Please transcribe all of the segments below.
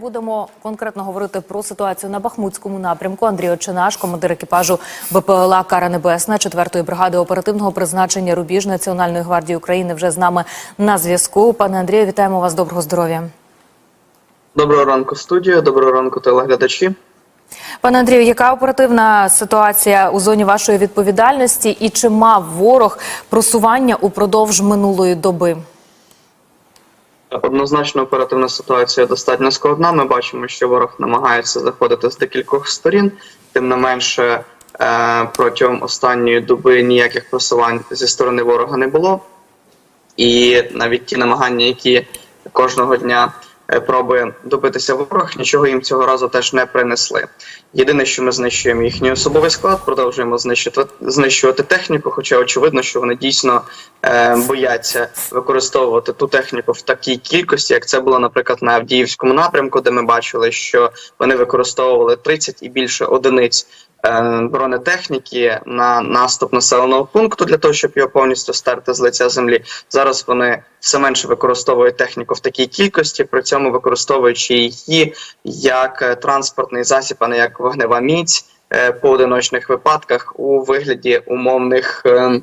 Будемо конкретно говорити про ситуацію на Бахмутському напрямку. Андрій Очинаш, командир екіпажу БПЛА Кара Небесна 4-ї бригади оперативного призначення Рубіж Національної гвардії України вже з нами на зв'язку. Пане Андрію, вітаємо вас. Доброго здоров'я. Доброго ранку, студія. Доброго ранку, телеглядачі. Пане Андрію, яка оперативна ситуація у зоні вашої відповідальності, і чи мав ворог просування упродовж минулої доби? Однозначно, оперативна ситуація достатньо складна. Ми бачимо, що ворог намагається заходити з декількох сторін. Тим не менше, е, протягом останньої доби ніяких просувань зі сторони ворога не було. І навіть ті намагання, які кожного дня е, пробує добитися ворог, нічого їм цього разу теж не принесли. Єдине, що ми знищуємо їхній особовий склад, продовжуємо знищувати, знищувати техніку, хоча очевидно, що вони дійсно е, бояться використовувати ту техніку в такій кількості, як це було, наприклад, на Авдіївському напрямку, де ми бачили, що вони використовували 30 і більше одиниць бронетехніки на наступ населеного пункту для того, щоб його повністю стерти з лиця землі. Зараз вони все менше використовують техніку в такій кількості, при цьому використовуючи її як е, транспортний засіб, а не як вогнева міць е, по одиночних випадках у вигляді умовних. е,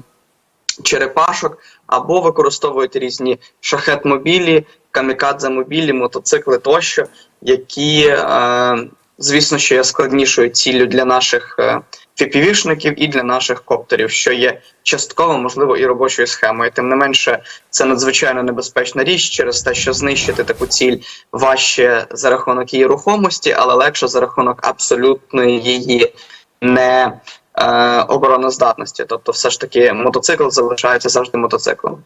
черепашок або використовують різні шахет-мобілі, камікадзе-мобілі, мотоцикли тощо, які, е, звісно, що є складнішою ціллю для наших е, фіпівішників і для наших коптерів, що є частково, можливо, і робочою схемою. Тим не менше, це надзвичайно небезпечна річ через те, що знищити таку ціль важче за рахунок її рухомості, але легше за рахунок абсолютної її не е, обороноздатності. Тобто, все ж таки, мотоцикл залишається завжди мотоциклом.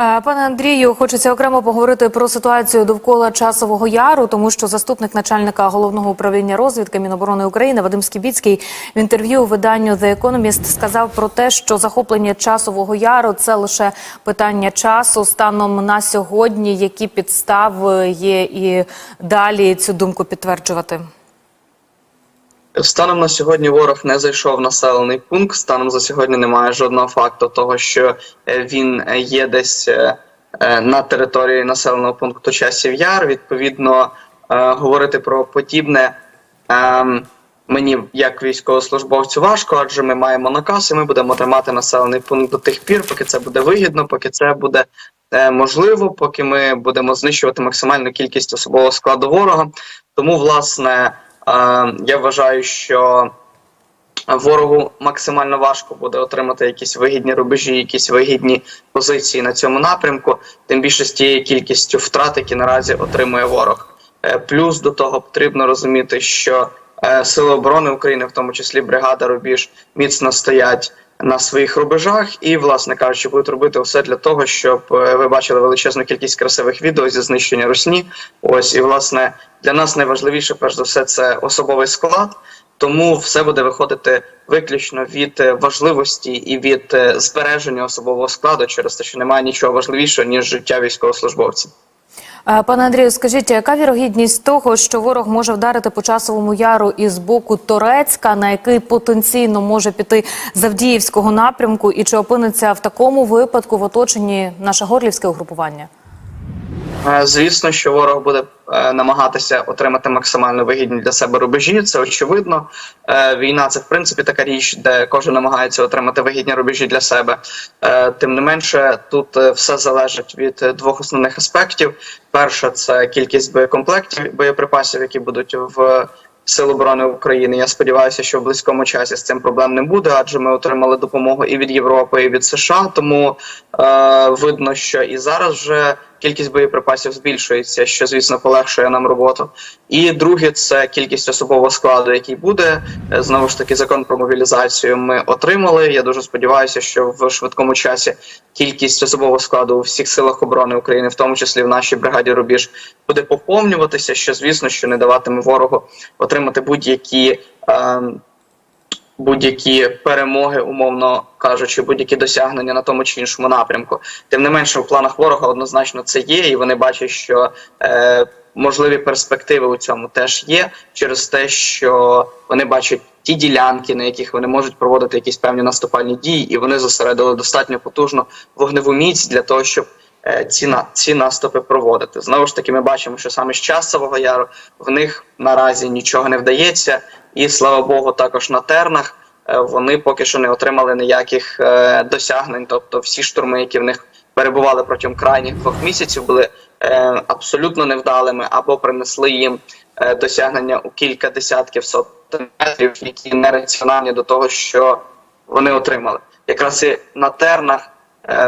Е, Пане Андрію, хочеться окремо поговорити про ситуацію довкола часового яру, тому що заступник начальника головного управління розвідки Міноборони України Вадим Скібіцький в інтерв'ю виданню The Economist сказав про те, що захоплення часового яру це лише питання часу. Станом на сьогодні, які підстави є і далі цю думку підтверджувати. Станом на сьогодні ворог не зайшов в населений пункт. Станом за сьогодні немає жодного факту того, що е, він е, є десь е, на території населеного пункту часів яр. Відповідно, говорити про подібне ем, мені як військовослужбовцю важко, адже ми маємо наказ, і ми будемо тримати населений пункт до тих пір, поки це буде вигідно, поки це буде можливо, поки ми будемо знищувати максимальну кількість особового складу ворога. Тому, власне. Я вважаю, що ворогу максимально важко буде отримати якісь вигідні рубежі, якісь вигідні позиції на цьому напрямку, тим більше з тією кількістю втрат, які наразі отримує ворог. Е, Плюс до того потрібно розуміти, що е, Сили оборони України, в тому числі бригада Рубіж, міцно стоять на своїх рубежах, і, власне кажучи, будуть робити все для того, щоб е, ви бачили величезну кількість красивих відео зі знищення русні. Ось і власне для нас найважливіше, перш за все, це особовий склад. Тому все буде виходити виключно від е, важливості і від е, збереження особового складу, через те, що немає нічого важливішого ніж життя військовослужбовців. Е, Пане Андрію, скажіть, яка вірогідність того, що ворог може вдарити по часовому яру із боку Торецька, на який потенційно може піти з Авдіївського напрямку, і чи опиниться в такому випадку в оточенні наше горлівське угрупування? Е, Звісно, що ворог буде е, намагатися отримати максимально вигідні для себе рубежі. Це очевидно. Е, Війна це в принципі така річ, де кожен намагається отримати вигідні рубежі для себе. Тим не менше, тут все залежить від двох основних аспектів: перше це кількість боєкомплектів боєприпасів, які будуть в Сил оборони України. Я сподіваюся, що в близькому часі з цим проблем не буде, адже ми отримали допомогу і від Європи, і від США. Тому е, видно, що і зараз вже кількість боєприпасів збільшується, що звісно полегшує нам роботу. І друге, це кількість особового складу, який буде Е, знову ж таки. Закон про мобілізацію ми отримали. Я дуже сподіваюся, що в швидкому часі кількість особового складу у всіх силах оборони України, в тому числі в нашій бригаді Рубіж, буде поповнюватися. Що звісно, що не даватиме ворогу отримати будь-які. Е, Будь-які перемоги, умовно кажучи, будь-які досягнення на тому чи іншому напрямку. Тим не менше, в планах ворога однозначно це є, і вони бачать, що е, можливі перспективи у цьому теж є, через те, що вони бачать ті ділянки, на яких вони можуть проводити якісь певні наступальні дії, і вони зосередили достатньо потужну вогневу міць для того, щоб е, ці, на- ці наступи проводити. Знову ж таки, ми бачимо, що саме з часового яру в них наразі нічого не вдається, і слава Богу, також на тернах е, вони поки що не отримали ніяких е, досягнень. Тобто, всі штурми, які в них перебували протягом крайніх двох місяців, були е, абсолютно невдалими або принесли їм досягнення у кілька десятків сотень метрів, які нераціональні до того, що вони отримали. Якраз і на тернах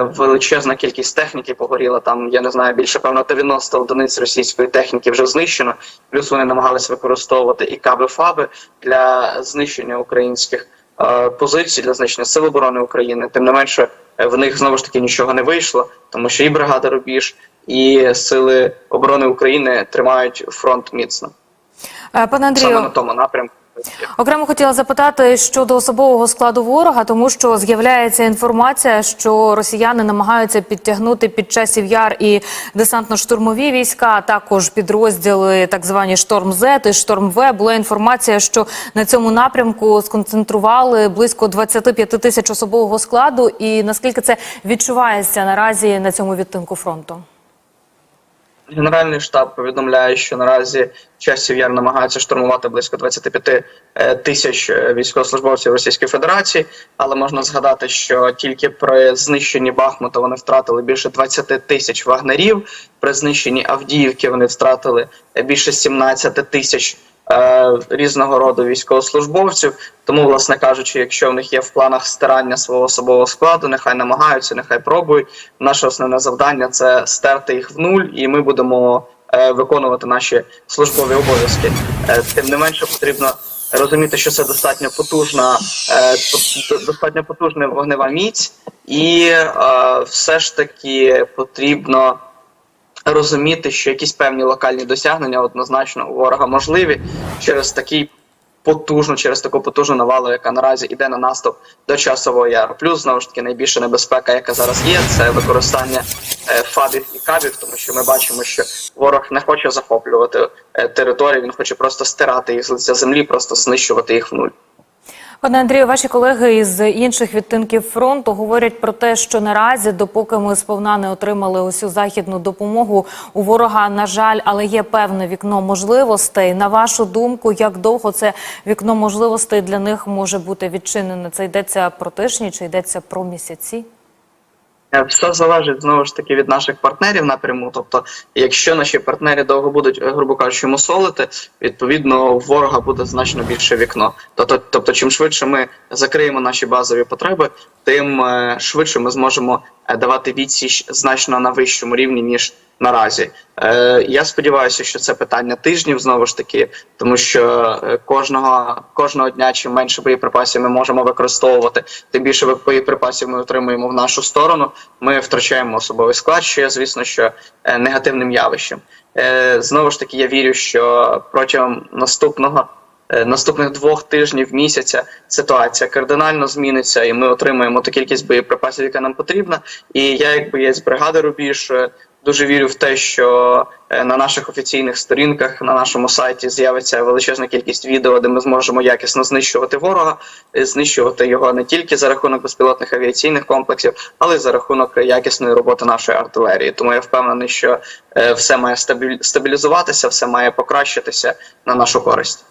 величезна кількість техніки погоріла. Там я не знаю більше певно 90 одиниць російської техніки вже знищено. Плюс вони намагалися використовувати і каби фаби для знищення українських е, позицій, для знищення сил оборони України. Тим не менше, е, в них знову ж таки нічого не вийшло, тому що і бригада Рубіж, і сили оборони України тримають фронт міцно Е, Пане саме на тому напрямку. Окремо хотіла запитати щодо особового складу ворога, тому що з'являється інформація, що росіяни намагаються підтягнути під часів яр і десантно-штурмові війська, а також підрозділи так звані Шторм З і Шторм В. Була інформація, що на цьому напрямку сконцентрували близько 25 тисяч особового складу. І наскільки це відчувається наразі на цьому відтинку фронту? Генеральний штаб повідомляє, що наразі часів яр намагаються штурмувати близько 25 е, тисяч е, військовослужбовців Російської Федерації, але можна згадати, що тільки при знищенні Бахмута вони втратили більше 20 тисяч вагнерів. При знищенні Авдіївки вони втратили е, більше 17 тисяч різного роду військовослужбовців. Тому, власне кажучи, якщо в них є в планах стирання свого особового складу, нехай намагаються, нехай пробують. Наше основне завдання це стерти їх в нуль, і ми будемо е, виконувати наші службові обов'язки. Е, тим не менше, потрібно розуміти, що це достатньо потужна, е, достатньо потужна вогнева міць, і е, все ж таки потрібно розуміти, що якісь певні локальні досягнення однозначно у ворога можливі через такий потужну, через таку потужну навалу, яка наразі йде на наступ до часового яру. Плюс знову ж таки найбільша небезпека, яка зараз є, це використання е, фабів і кабів, тому що ми бачимо, що ворог не хоче захоплювати е, територію, він хоче просто стирати їх з лиця землі, просто знищувати їх в нуль. Пане Андрію, ваші колеги із інших відтинків фронту говорять про те, що наразі, допоки ми сповна не отримали усю західну допомогу, у ворога на жаль, але є певне вікно можливостей. На вашу думку, як довго це вікно можливостей для них може бути відчинене? Це йдеться про тижні чи йдеться про місяці? Е, Все залежить знову ж таки від наших партнерів напряму. Тобто, якщо наші партнери довго будуть, е, грубо кажучи, мусолити, відповідно, ворога буде значно більше вікно. Тобто, тобто, чим швидше ми закриємо наші базові потреби, тим е, швидше ми зможемо давати відсіч значно на вищому рівні ніж наразі. Е, я сподіваюся, що це питання тижнів знову ж таки, тому що е, кожного кожного дня, чим менше боєприпасів ми можемо використовувати, тим більше боєприпасів ми отримуємо в нашу сторону. Ми втрачаємо особовий склад, що є, звісно, що е, негативним явищем. Е, знову ж таки, я вірю, що протягом наступного. Е, Наступних двох тижнів місяця ситуація кардинально зміниться, і ми отримаємо ту кількість боєприпасів, яка нам потрібна. І я, якби є з бригади Рубіж, е, дуже вірю в те, що е, на наших офіційних сторінках на нашому сайті з'явиться величезна кількість відео, де ми зможемо якісно знищувати ворога, знищувати його не тільки за рахунок безпілотних авіаційних комплексів, але й за рахунок якісної роботи нашої артилерії. Тому я впевнений, що все має стабілізуватися, все має покращитися на нашу користь.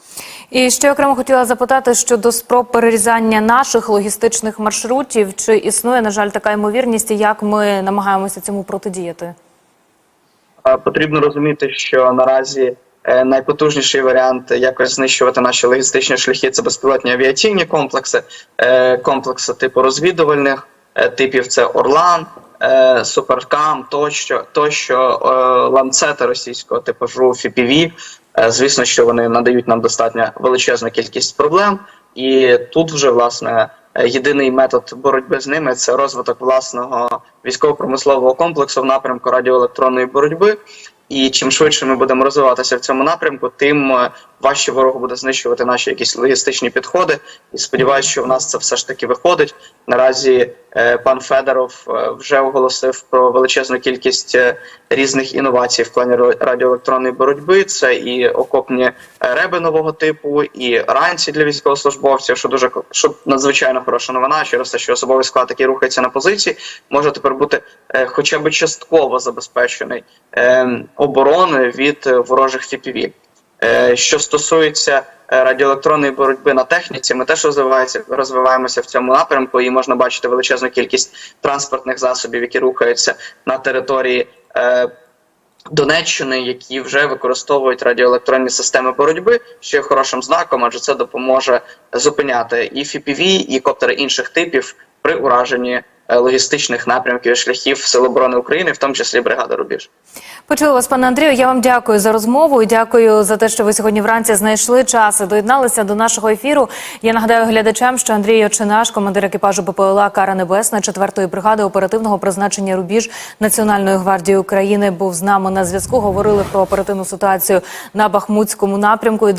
І ще окремо хотіла запитати щодо спроб перерізання наших логістичних маршрутів. Чи існує, на жаль, така ймовірність, і як ми намагаємося цьому протидіяти? Потрібно розуміти, що наразі е, найпотужніший варіант якось знищувати наші логістичні шляхи це безпілотні авіаційні комплекси, е, комплекси типу розвідувальних е, типів це Орлан, Суперкам, тощо, тощо ланцети російського FPV. Е, Звісно, що вони надають нам достатньо величезну кількість проблем, і тут вже власне. е, Єдиний метод боротьби з ними це розвиток власного військово-промислового комплексу в напрямку радіоелектронної боротьби. І чим швидше ми будемо розвиватися в цьому напрямку, тим е, важче ворогу буде знищувати наші якісь логістичні підходи. І сподіваюся, що в нас це все ж таки виходить. Наразі е, пан Федоров е, вже оголосив про величезну кількість е, різних інновацій в плані ро- радіоелектронної боротьби. Це і окопні реби нового типу, і ранці для військовослужбовців, що дуже що надзвичайно хороша новина через те, що особовий склад, який рухається на позиції, може тепер бути хоча б частково забезпечений е, обороною від ворожих FPV. Е, Що стосується е, радіоелектронної боротьби на техніці, ми теж розвиваємося в цьому напрямку, і можна бачити величезну кількість транспортних засобів, які рухаються на території е, Донеччини, які вже використовують радіоелектронні системи боротьби, що є хорошим знаком, адже це допоможе зупиняти і FPV, і коптери інших типів при ураженні е, логістичних напрямків і шляхів Сил оборони України, в тому числі бригади Рубіж. Почула вас, пане Андрію. Я вам дякую за розмову і дякую за те, що ви сьогодні вранці знайшли час і доєдналися до нашого ефіру. Я нагадаю глядачам, що Андрій Очинаш, командир екіпажу БПЛА Кара Небесна 4-ї бригади оперативного призначення Рубіж Національної гвардії України, був з нами на зв'язку. Говорили про оперативну ситуацію на Бахмутському напрямку. І